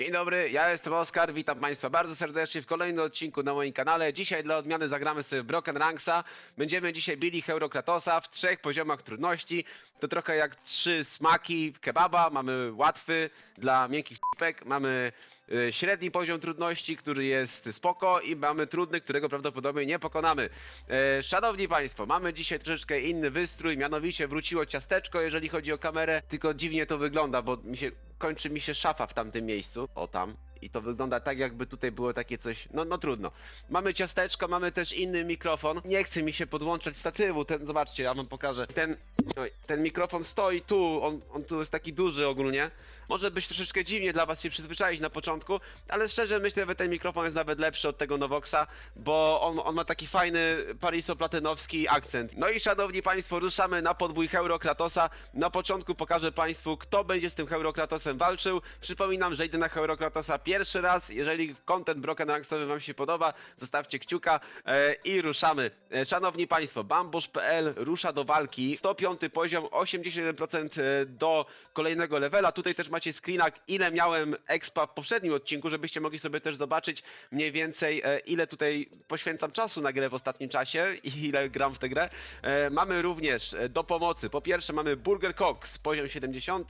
Dzień dobry, ja jestem Oskar, witam Państwa bardzo serdecznie w kolejnym odcinku na moim kanale. Dzisiaj dla odmiany zagramy sobie Broken Ranksa. Będziemy dzisiaj bili Heurokratosa w trzech poziomach trudności. To trochę jak trzy smaki kebaba. Mamy łatwy dla miękkich p***ek, mamy średni poziom trudności, który jest spoko i mamy trudny, którego prawdopodobnie nie pokonamy. E, Szanowni Państwo, mamy dzisiaj troszeczkę inny wystrój, mianowicie wróciło ciasteczko, jeżeli chodzi o kamerę, tylko dziwnie to wygląda, bo mi się kończy mi się szafa w tamtym miejscu. O tam. I to wygląda tak, jakby tutaj było takie coś. No, no trudno. Mamy ciasteczko, mamy też inny mikrofon. Nie chce mi się podłączać statywu. Ten, zobaczcie, ja wam pokażę. Ten, ten mikrofon stoi tu, on, on tu jest taki duży ogólnie. Może być troszeczkę dziwnie dla was się przyzwyczaić na początku, ale szczerze myślę, że ten mikrofon jest nawet lepszy od tego Novoxa, bo on, on ma taki fajny pariso-platynowski akcent. No i szanowni państwo, ruszamy na podbój Heurokratosa. Na początku pokażę państwu, kto będzie z tym Heurokratosem walczył. Przypominam, że idę na Heurokratosa pierwszy raz. Jeżeli content Broken Ranksowy wam się podoba, zostawcie kciuka e, i ruszamy. E, szanowni państwo, bambusz.pl rusza do walki. 105 poziom, 81% e, do kolejnego levela. Tutaj też macie screenak, ile miałem expa w poprzednim odcinku, żebyście mogli sobie też zobaczyć mniej więcej, ile tutaj poświęcam czasu na grę w ostatnim czasie i ile gram w tę grę. Mamy również do pomocy, po pierwsze mamy Burger Cox, poziom 70,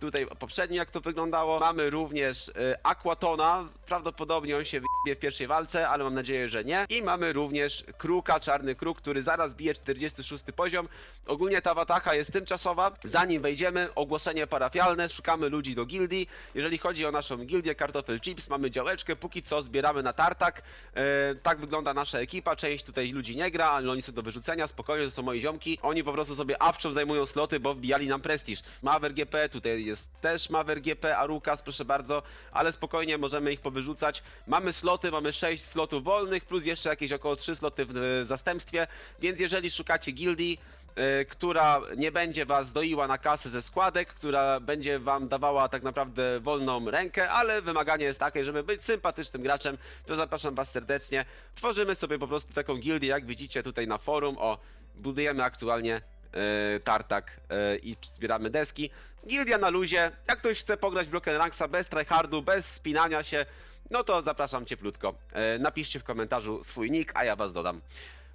tutaj poprzednio jak to wyglądało. Mamy również e, Aquatona, prawdopodobnie on się wyjebie w pierwszej walce, ale mam nadzieję, że nie. I mamy również Kruka, Czarny Kruk, który zaraz bije 46 poziom. Ogólnie ta watacha jest tymczasowa. Zanim wejdziemy, ogłoszenie parafialne, szukamy ludzi do gildii. Jeżeli chodzi o naszą gildię Kartofel Chips, mamy działeczkę, póki co zbieramy na tartak. E, tak wygląda nasza ekipa, część tutaj ludzi nie gra, ale oni są do wyrzucenia, spokojnie, to są moi ziomki. Oni po prostu sobie awczą zajmują sloty, bo wbijali nam prestiż. Maver GP, tutaj jest też Maver GP, Arukas, proszę bardzo, ale spokojnie możemy ich powyrzucać. Mamy sloty, mamy 6 slotów wolnych, plus jeszcze jakieś około 3 sloty w zastępstwie, więc jeżeli szukacie gildii, e, która nie będzie was doiła na kasę ze składek, która będzie wam dawała tak naprawdę wolną rękę, ale wymaganie jest takie, żeby być sympatycznym graczem, to zapraszam was serdecznie. Tworzymy sobie po prostu taką gildię, jak widzicie tutaj na forum, o, budujemy aktualnie tartak e, i zbieramy deski. Gildia na luzie, jak ktoś chce pograć Broken Ranksa bez tryhardu, bez spinania się, no to zapraszam cieplutko. E, napiszcie w komentarzu swój nick, a ja was dodam.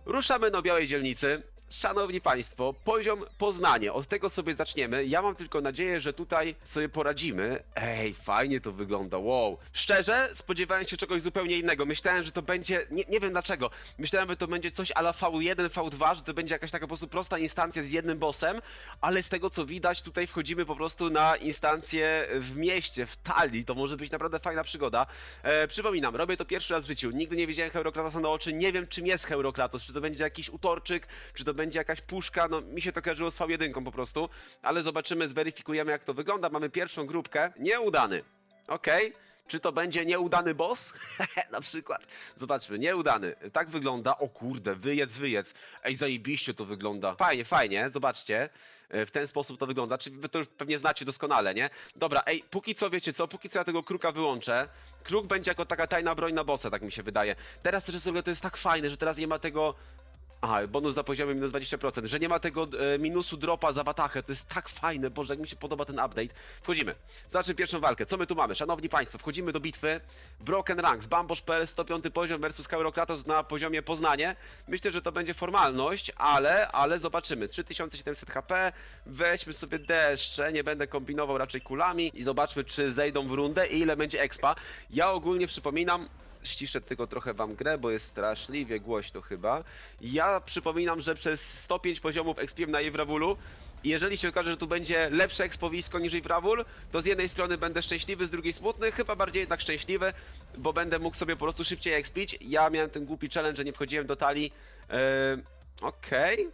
Ruszamy do Białej Dzielnicy. Szanowni Państwo, poziom Poznanie, od tego sobie zaczniemy. Ja mam tylko nadzieję, że tutaj sobie poradzimy. Ej, fajnie to wygląda, wow. Szczerze, spodziewałem się czegoś zupełnie innego. Myślałem, że to będzie, nie, nie wiem dlaczego, myślałem, że to będzie coś ala V1, V2, że to będzie jakaś taka po prostu prosta instancja z jednym bossem, ale z tego co widać, tutaj wchodzimy po prostu na instancję w mieście, w talii. To może być naprawdę fajna przygoda. E, przypominam, robię to pierwszy raz w życiu. Nigdy nie widziałem Heurokratosa na oczy, nie wiem czym jest Heurokratos, czy to będzie jakiś utorczyk, czy to będzie jakaś puszka, no mi się to kojarzyło z V1 po prostu, ale zobaczymy, zweryfikujemy jak to wygląda. Mamy pierwszą grupkę, nieudany, okej. Czy to będzie nieudany boss? na przykład. Zobaczmy, nieudany. Tak wygląda. O kurde, wyjedz, wyjedz. Ej, zajebiście to wygląda. Fajnie, fajnie, zobaczcie. W ten sposób to wygląda. Czy wy to już pewnie znacie doskonale, nie? Dobra, ej, póki co wiecie co, póki co ja tego kruka wyłączę. Kruk będzie jako taka tajna broń na bossa, tak mi się wydaje. Teraz też sobie to jest tak fajne, że teraz nie ma tego. Aha, bonus za poziomie minus 20%, że nie ma tego e, minusu dropa za watachę, to jest tak fajne, boże, jak mi się podoba ten update. Wchodzimy. Zacznę pierwszą walkę. Co my tu mamy? Szanowni Państwo, wchodzimy do bitwy. Broken Ranks, Bambosz.pl 105 poziom versus Kaurokratos na poziomie Poznanie. Myślę, że to będzie formalność, ale, ale zobaczymy. 3700 HP, weźmy sobie deszcze, nie będę kombinował raczej kulami i zobaczmy, czy zejdą w rundę i ile będzie expa. Ja ogólnie przypominam, ściszę tylko trochę wam grę, bo jest straszliwie głośno chyba. Ja przypominam, że przez 105 poziomów expiłem na i jeżeli się okaże, że tu będzie lepsze ekspowisko niż Jewrawul, to z jednej strony będę szczęśliwy, z drugiej smutny, chyba bardziej jednak szczęśliwy, bo będę mógł sobie po prostu szybciej expić. Ja miałem ten głupi challenge, że nie wchodziłem do talii. Eee, Okej.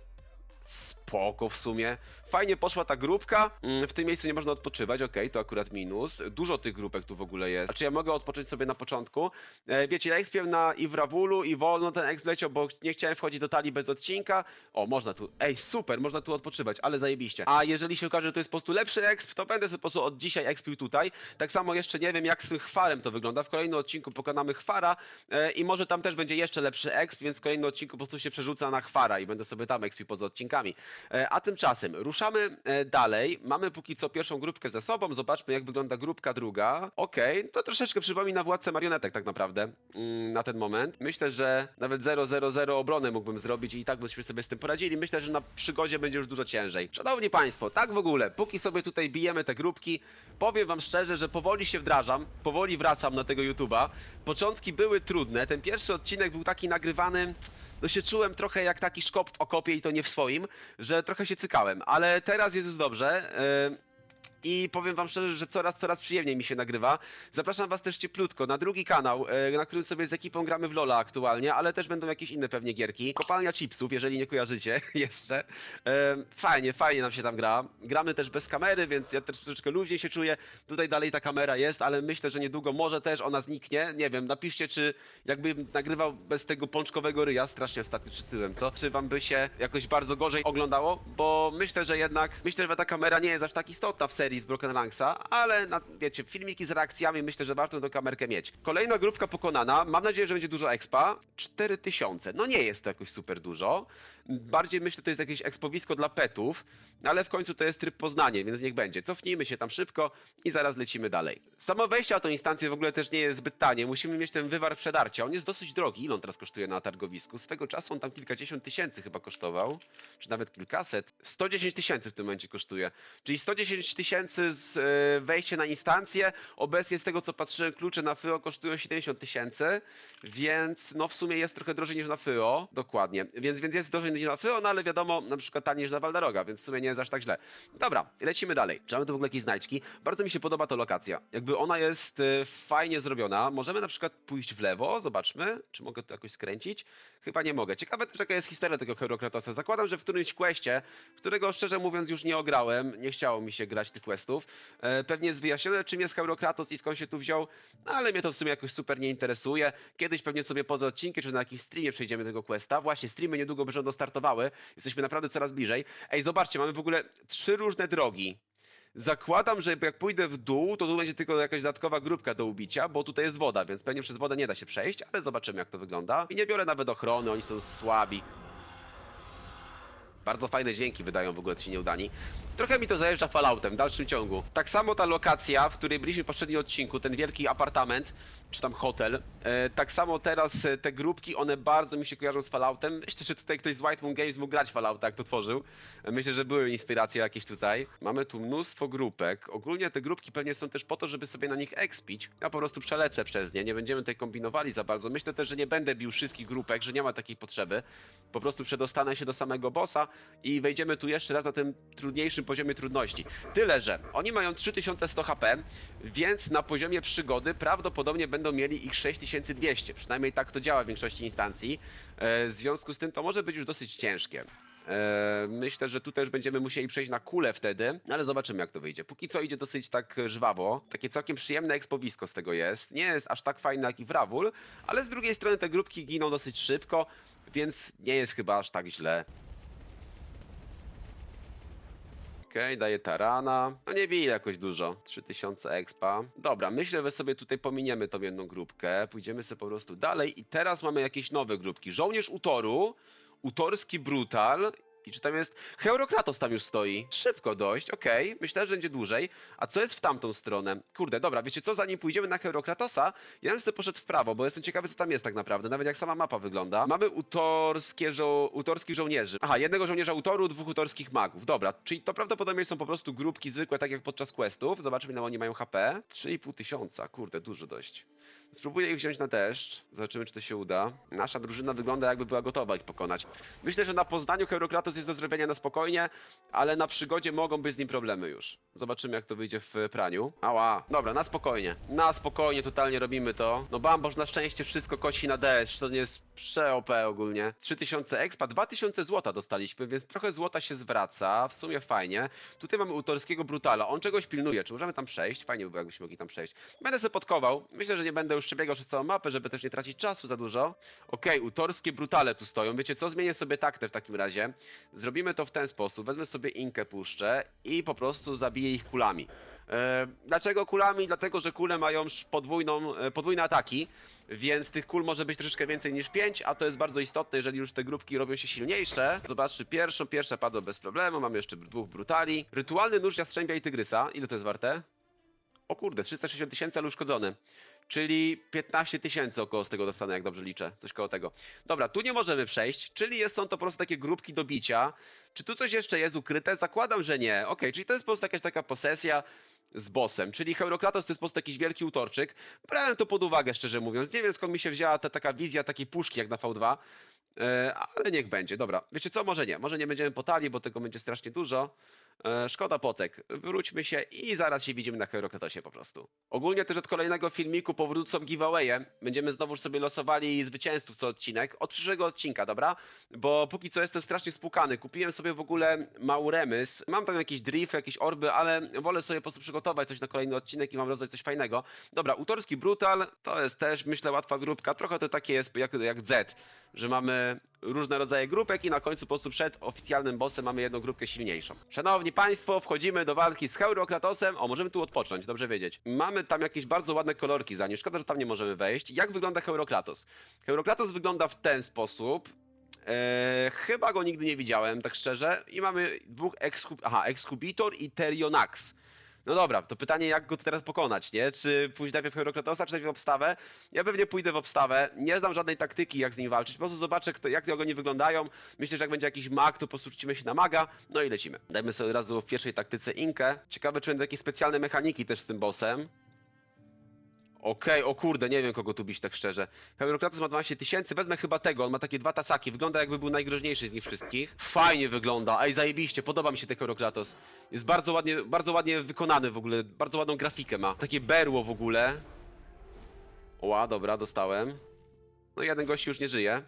Spoko w sumie. Fajnie poszła ta grupka. Mm, W tym miejscu nie można odpoczywać, okej, to akurat minus. Dużo tych grupek tu w ogóle jest. Znaczy ja mogę odpocząć sobie na początku. E, wiecie, ja expiłem na Iwrawulu i wolno ten exp leciał, bo nie chciałem wchodzić do talii bez odcinka. O, można tu. Ej, super, można tu odpoczywać, ale zajebiście. A jeżeli się okaże, że to jest po prostu lepszy exp, to będę sobie po prostu od dzisiaj expił tutaj. Tak samo jeszcze nie wiem, jak z tym chwarem to wygląda. W kolejnym odcinku pokonamy chwara e, i może tam też będzie jeszcze lepszy exp, więc w kolejnym odcinku po prostu się przerzuca na chwara i będę sobie tam expił poza odcinkami. E, a tymczasem ruszamy ruszamy e, dalej. Mamy póki co pierwszą grupkę ze sobą. Zobaczmy, jak wygląda grupka druga. Okej, to troszeczkę przypomina władcę marionetek tak naprawdę mm, na ten moment. Myślę, że nawet 0-0-0 obronę mógłbym zrobić i tak byśmy sobie z tym poradzili. Myślę, że na przygodzie będzie już dużo ciężej. Szanowni Państwo, tak w ogóle, póki sobie tutaj bijemy te grupki, powiem Wam szczerze, że powoli się wdrażam, powoli wracam na tego YouTube'a. Początki były trudne. Ten pierwszy odcinek był taki nagrywany no się czułem trochę jak taki szkop w okopie i to nie w swoim, że trochę się cykałem, ale teraz jest już dobrze. yy, I powiem wam szczerze, że coraz, coraz przyjemniej mi się nagrywa. Zapraszam was też cieplutko na drugi kanał, yy, na którym sobie z ekipą gramy w Lola aktualnie, ale też będą jakieś inne pewnie gierki. Kopalnia chipsów, jeżeli nie kojarzycie jeszcze. Yy, Fajnie, fajnie nam się tam gra. Gramy też bez kamery, więc ja też troszeczkę luźniej się czuję. Tutaj dalej ta kamera jest, ale myślę, że niedługo może też ona zniknie. Nie wiem, napiszcie, czy jakbym nagrywał bez tego pączkowego ryja, strasznie ostatnio czytyłem, co? Czy wam by się jakoś bardzo gorzej oglądało? Bo myślę, że jednak, myślę, że ta kamera nie jest aż tak istotna w serii z Broken Ranksa, ale na, wiecie, filmiki z reakcjami myślę, że warto tę kamerkę mieć. Kolejna grupka pokonana, mam nadzieję, że będzie dużo expa. 4000, no nie jest to jakoś super dużo. Bardziej myślę, to jest jakieś ekspowisko dla petów, ale w końcu to jest tryb Poznanie, więc niech będzie. Cofnijmy się tam szybko i zaraz lecimy dalej. Samo wejście na tą instancję w ogóle też nie jest zbyt tanie. Musimy mieć ten wywar przedarcia. On jest dosyć drogi. Ile on teraz kosztuje na targowisku? Swego czasu on tam kilkadziesiąt tysięcy chyba kosztował, czy nawet kilkaset. 110 tysięcy w tym momencie kosztuje. Czyli 110 tysięcy e, wejście na instancję. Obecnie z tego co patrzyłem, klucze na FYO kosztują 70 tysięcy, więc no w sumie jest trochę drożej niż na FYO. Dokładnie. Więc, więc jest drożej niż na FYO, no ale wiadomo, na przykład taniej niż na Valdaroga, więc w sumie nie jest aż tak źle. Dobra, lecimy dalej. Czy mamy tu w ogóle jakieś znajdźki? Bardzo mi się podoba ta lokacja. Jakby ona jest e, fajnie zrobiona. Możemy na przykład pójść w lewo, zobaczmy, czy mogę to jakoś skręcić. Chyba nie mogę. Ciekawe też jaka jest historia tego Herokratosa. Zakładam, że w którymś questie, którego szczerze mówiąc już nie ograłem, nie chciało mi się grać tych questów, e, pewnie jest wyjaśnione czym jest Herokratos i skąd się tu wziął, no, ale mnie to w sumie jakoś super nie interesuje. Kiedyś pewnie sobie poza odcinkiem, czy na jakimś streamie przejdziemy tego questa. Właśnie, streamy niedługo będą startowały. Jesteśmy naprawdę coraz bliżej. Ej, zobaczcie, mamy w ogóle trzy różne drogi. Zakładam, że jak pójdę w dół, to tu będzie tylko jakaś dodatkowa grupka do ubicia, bo tutaj jest woda, więc pewnie przez wodę nie da się przejść, ale zobaczymy jak to wygląda. I nie biorę nawet ochrony, oni są słabi. Bardzo fajne dźwięki wydają w ogóle ci nieudani. Trochę mi to zajeżdża Falloutem w dalszym ciągu. Tak samo ta lokacja, w której byliśmy w poprzednim odcinku, ten wielki apartament, czy tam hotel, e, tak samo teraz e, te grupki, one bardzo mi się kojarzą z Falloutem. Myślę, że tutaj ktoś z White Moon Games mógł grać Fallouta, jak to tworzył. E, Myślę, że były inspiracje jakieś tutaj. Mamy tu mnóstwo grupek. Ogólnie te grupki pewnie są też po to, żeby sobie na nich expić. Ja po prostu przelecę przez nie, nie będziemy tutaj kombinowali za bardzo. Myślę też, że nie będę bił wszystkich grupek, że nie ma takiej potrzeby. Po prostu przedostanę się do samego bossa i wejdziemy tu jeszcze raz na tym trudniejszym poziomie trudności. Tyle, że oni mają 3100 HP, więc na poziomie przygody prawdopodobnie będą mieli ich 6200. Przynajmniej tak to działa w większości instancji. E, W związku z tym to może być już dosyć ciężkie. E, Myślę, że tutaj już będziemy musieli przejść na kulę wtedy, ale zobaczymy jak to wyjdzie. Póki co idzie dosyć tak żwawo. Takie całkiem przyjemne ekspowisko z tego jest. Nie jest aż tak fajne jak i Wrawul, ale z drugiej strony te grupki giną dosyć szybko, więc nie jest chyba aż tak źle. Okej, daje tarana. No nie bije jakoś dużo. 3000 expa. Dobra, myślę, że sobie tutaj pominiemy tą jedną grupkę. Pójdziemy sobie po prostu dalej i teraz mamy jakieś nowe grupki. Żołnierz Utoru, Utorski Brutal i czy tam jest... Heurokratos tam już stoi. Szybko dość, okej. Myślę, że będzie dłużej. A co jest w tamtą stronę? Kurde, dobra, wiecie co? Zanim pójdziemy na Heurokratosa, ja bym sobie poszedł w prawo, bo jestem ciekawy, co tam jest tak naprawdę. Nawet jak sama mapa wygląda. Mamy utorskie żo... utorskich żołnierzy. Aha, jednego żołnierza Utoru, dwóch utorskich magów. Dobra, czyli to prawdopodobnie są po prostu grupki zwykłe, tak jak podczas questów. Zobaczmy, ile oni mają HP. 3,5 tysiąca. Kurde, dużo dość. Spróbuję ich wziąć na deszcz. Zobaczymy, czy to się uda. Nasza drużyna wygląda, jakby była gotowa ich pokonać. Myślę, że na Poznaniu Heurokratos jest do zrobienia na spokojnie, ale na przygodzie mogą być z nim problemy już. Zobaczymy, jak to wyjdzie w praniu. Ała. Dobra, na spokojnie. Na spokojnie, totalnie robimy to. No Bamboż na szczęście wszystko kosi na deszcz. To nie jest prze-OP ogólnie. 3000 expa, 2000 złota dostaliśmy, więc trochę złota się zwraca. W sumie fajnie. Tutaj mamy utorskiego brutala. On czegoś pilnuje. Czy możemy tam przejść? Fajnie by było, jakbyśmy mogli tam przejść. Będę sobie podkował. Myślę, że nie będę już przebiegał przez całą mapę, żeby też nie tracić czasu za dużo. Okej, utorskie brutale tu stoją. Wiecie co? Zmienię sobie taktę w takim razie. Zrobimy to w ten sposób. Wezmę sobie inkę, puszczę i po prostu zabiję ich kulami. E, dlaczego kulami? Dlatego, że kule mają podwójną, e, podwójne ataki, więc tych kul może być troszeczkę więcej niż 5, a to jest bardzo istotne, jeżeli już te grupki robią się silniejsze. Zobaczmy pierwszą, pierwsza padła bez problemu, mamy jeszcze dwóch brutali. Rytualny nóż jastrzębia i tygrysa, ile to jest warte? O kurde, 360 tysięcy, ale uszkodzony. Czyli 15 tysięcy około z tego dostanę, jak dobrze liczę. Coś koło tego. Dobra, tu nie możemy przejść, czyli jest, są to po prostu takie grupki do bicia. Czy tu coś jeszcze jest ukryte? Zakładam, że nie. Okej, czyli to jest po prostu jakaś taka posesja z bossem, czyli Heurokratos to jest po prostu jakiś wielki utorczyk. Brałem to pod uwagę, szczerze mówiąc. Nie wiem skąd mi się wzięła ta taka wizja takiej puszki jak na V2. E, ale niech będzie, dobra. Wiecie co, może nie. Może nie będziemy potali, bo tego będzie strasznie dużo. E, szkoda potek. Wróćmy się i zaraz się widzimy na Heurokratosie po prostu. Ogólnie też od kolejnego filmiku powrócą giveawaye. Będziemy znowuż sobie losowali zwycięzców co odcinek. Od przyszłego odcinka, dobra? Bo póki co jestem strasznie spłukany. Kupiłem sobie w ogóle mały remys. Mam tam jakiś drift, jakieś orby, ale wolę sobie po prostu przygotować coś na kolejny odcinek i mam rozdać coś fajnego. Dobra, Utorski Brutal to jest też, myślę, łatwa grupka. Trochę to takie jest jak, jak Z, że mamy różne rodzaje grupek i na końcu po prostu przed oficjalnym bossem mamy jedną grupkę silniejszą. Szanowni Państwo, wchodzimy do walki z Heurokratosem. O, możemy tu odpocząć, dobrze wiedzieć. Mamy tam jakieś bardzo ładne kolorki za nim. Szkoda, że tam nie możemy wejść. Jak wygląda Heurokratos? Heurokratos wygląda w ten sposób. Eee, chyba go nigdy nie widziałem, tak szczerze. I mamy dwóch exhub... Aha, i Terionax. No dobra, to pytanie, jak go teraz pokonać, nie? Czy pójść najpierw w Heurokratosa, czy najpierw obstawę? Ja pewnie pójdę w obstawę. Nie znam żadnej taktyki, jak z nim walczyć. Po prostu zobaczę, kto, jak oni wyglądają. Myślę, że jak będzie jakiś mag, to po prostu rzucimy się na maga. No i lecimy. Dajmy sobie od razu w pierwszej taktyce Inkę. Ciekawe, czy będą jakieś specjalne mechaniki też z tym bossem. Okej, o kurde, nie wiem kogo tu bić tak szczerze. Heurokratos ma 12 tysięcy, wezmę chyba tego, on ma takie dwa tasaki, wygląda jakby był najgroźniejszy z nich wszystkich. Fajnie wygląda, ej zajebiście, podoba mi się ten Heurokratos. Jest bardzo ładnie, bardzo ładnie wykonany w ogóle, bardzo ładną grafikę ma. Takie berło w ogóle. Ła, dobra, dostałem. No jeden gość już nie żyje.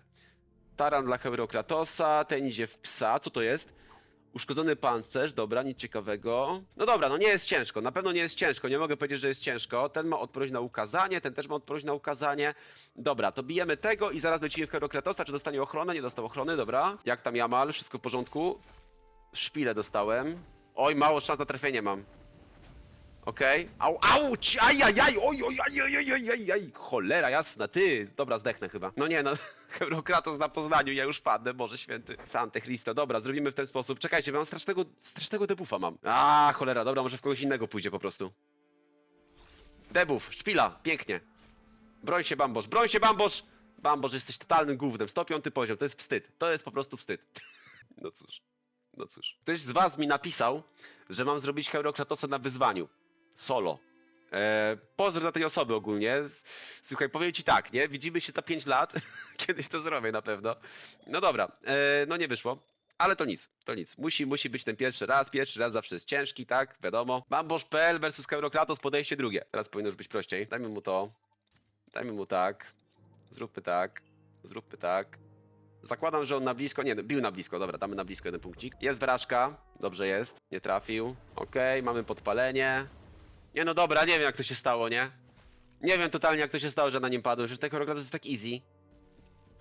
Taran dla Heurokratosa, ten idzie w psa, co to jest? Uszkodzony pancerz, dobra, nic ciekawego. No dobra, no nie jest ciężko, na pewno nie jest ciężko, nie mogę powiedzieć, że jest ciężko. Ten ma odpowiedź na ukazanie, ten też ma odpowiedź na ukazanie. Dobra, to bijemy tego i zaraz lecimy w Herokratosa, czy dostanie ochronę, nie dostał ochrony, dobra. Jak tam Jamal, wszystko w porządku? Szpilę dostałem. Oj, mało szans na trafienie mam. Okej. Au, auć! Ajajaj! Oj, oj, aj, aj, aj, aj, aj, aj! Cholera jasna, ty! Dobra, zdechnę chyba. No nie, no. Heurokratos na Poznaniu, ja już padnę, Boże święty. Sante Christo, dobra, zrobimy w ten sposób. Czekajcie, bo mam strasznego, strasznego debuffa mam. A, cholera, dobra, może w kogoś innego pójdzie po prostu. Debuff, szpila, pięknie. Broń się, Bambosz, broń się, Bambosz! Bambosz, jesteś totalnym gównem, 105 poziom, to jest wstyd, to jest po prostu wstyd. No cóż, no cóż. Ktoś z was mi napisał, że mam zrobić Heurokratosa na wyzwaniu. Solo. E, pozdro dla tej osoby ogólnie. Słuchaj, powiem ci tak, nie? Widzimy się za 5 lat. Kiedyś to zrobię na pewno. No dobra, e, no nie wyszło. Ale to nic, to nic. Musi, musi być ten pierwszy raz. Pierwszy raz zawsze jest ciężki, tak? Wiadomo. Bambosz.pl versus Heurokratos, podejście drugie. Teraz powinno już być prościej. Dajmy mu to. Dajmy mu tak. Zróbmy tak. Zróbmy tak. Zakładam, że on na blisko. Nie, bił na blisko. Dobra, damy na blisko jeden punkcik. Jest wyrażka. Dobrze jest. Nie trafił. Okej, mamy podpalenie. Nie no dobra, nie wiem jak to się stało, nie? Nie wiem totalnie jak to się stało, że na nim padłem. Przecież ten choreograf jest tak easy.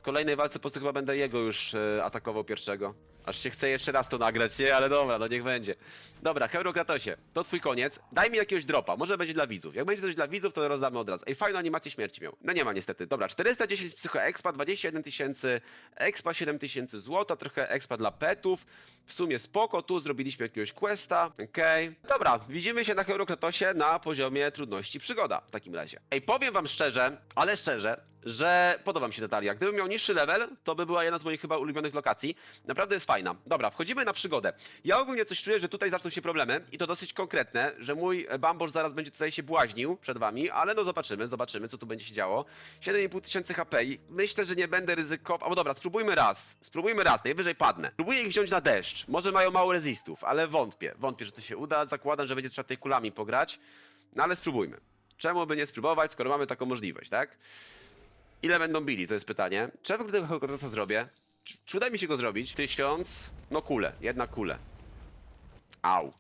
Kolejnej walce po prostu chyba będę jego już e, atakował pierwszego. Aż się chce jeszcze raz to nagrać, nie? Ale dobra, no niech będzie. Dobra, Heurokratosie, to twój koniec. Daj mi jakiegoś dropa, może będzie dla widzów. Jak będzie coś dla widzów, to rozdamy od razu. Ej, fajną animację śmierci miał. No nie ma niestety. Dobra, 410 psycho expa, 21 tysięcy expa, 7 tysięcy złota, trochę expa dla petów. W sumie spoko, tu zrobiliśmy jakiegoś questa, okej. Dobra, widzimy się na Heurokratosie na poziomie trudności przygoda w takim razie. Ej, powiem wam szczerze, ale szczerze, że podoba mi się Natalia. Gdybym miał niższy level, to by była jedna z moich chyba ulubionych lokacji. Naprawdę jest fajna. Dobra, wchodzimy na przygodę. Ja ogólnie coś czuję, że tutaj zaczną się problemy i to dosyć konkretne, że mój bambosz zaraz będzie tutaj się błaźnił przed wami, ale no zobaczymy, zobaczymy co tu będzie się działo. 7,5 tysięcy HP i myślę, że nie będę ryzykował. Albo dobra, spróbujmy raz. Spróbujmy raz, najwyżej padnę. Próbuję ich wziąć na deszcz. Może mają mało rezistów, ale wątpię. Wątpię, że to się uda. Zakładam, że będzie trzeba tutaj kulami pograć. No ale spróbujmy. Czemu by nie spróbować, skoro mamy taką możliwość, tak? Ile będą bili, to jest pytanie. Czy ja w ogóle tego Heurokratosa zrobię? Czy, czy uda mi się go zrobić? Tysiąc... No kulę, jedna kulę. Au.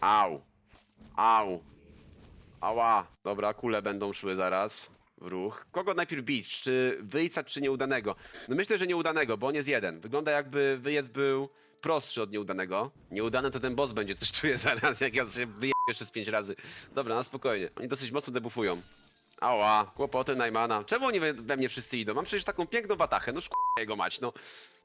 Au. Au. Ała. Dobra, kule będą szły zaraz w ruch. Kogo najpierw bić? Czy wyjca, czy nieudanego? No myślę, że nieudanego, bo on jest jeden. Wygląda jakby wyjec był prostszy od nieudanego. Nieudany to ten boss będzie, coś czuję zaraz, jak ja się wyję jeszcze z pięć razy. Dobra, na spokojnie. Oni dosyć mocno debuffują. Ała, kłopoty Najmana. Czemu oni we, mnie wszyscy idą? Mam przecież taką piękną watachę, no szk***a jego mać, no.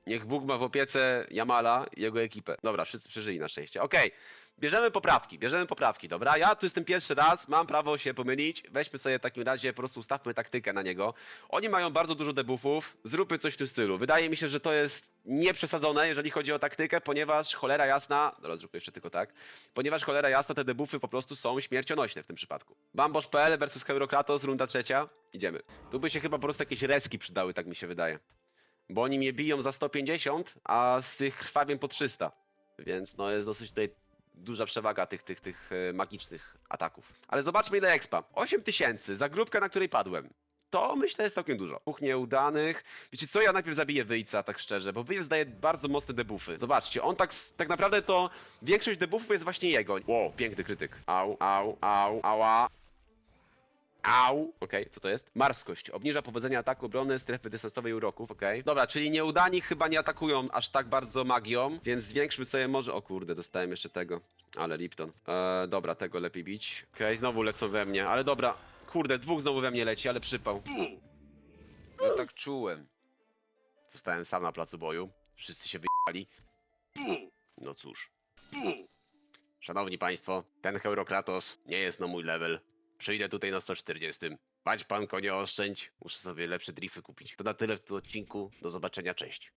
Niech Bóg ma w opiece Jamala i jego ekipę. Dobra, wszyscy przeżyli na szczęście. Okej, bierzemy poprawki, bierzemy poprawki, dobra? Ja tu jestem pierwszy raz, mam prawo się pomylić. Weźmy sobie w takim razie, po prostu ustawmy taktykę na niego. Oni mają bardzo dużo debuffów, zróbmy coś w tym stylu. Wydaje mi się, że to jest nieprzesadzone, jeżeli chodzi o taktykę, ponieważ cholera jasna, dobra, zróbmy jeszcze tylko tak, ponieważ cholera jasna, te debuffy po prostu są śmiercionośne w tym przypadku. Bambosz.pl versus Heurokratos, runda trzecia, idziemy. Tu by się chyba po prostu jakieś reski przydały, tak mi się wydaje. Bo oni mnie biją za 150, a z tych krwawiem po 300. Więc no jest dosyć tutaj duża przewaga tych, tych, tych e, magicznych ataków. Ale zobaczmy ile expa. 8000 za grupkę, na której padłem. To myślę jest całkiem dużo. Dwóch nieudanych. Wiecie co, ja najpierw zabiję Wyjca, tak szczerze, bo Wyjc daje bardzo mocne debuffy. Zobaczcie, on tak, tak naprawdę to większość debuffów jest właśnie jego. Wow, piękny krytyk. Au, au, au, ała. Au! Okej, co to jest? Marskość. Obniża powodzenie ataku obrony strefy dystansowej uroków, okej. Dobra, czyli nieudani chyba nie atakują aż tak bardzo magią, więc zwiększmy sobie może... O kurde, dostałem jeszcze tego. Ale Lipton. Eee, dobra, tego lepiej bić. Okej, znowu lecą we mnie, ale dobra. Kurde, dwóch znowu we mnie leci, ale przypał. Ja tak czułem. Zostałem sam na placu boju. Wszyscy się wyjechali. No cóż. Szanowni Państwo, ten Heurokratos nie jest na mój level. Przyjdę tutaj na 140. Bać pan konie oszczędź. Muszę sobie lepsze drify kupić. To na tyle w tym odcinku. Do zobaczenia, cześć.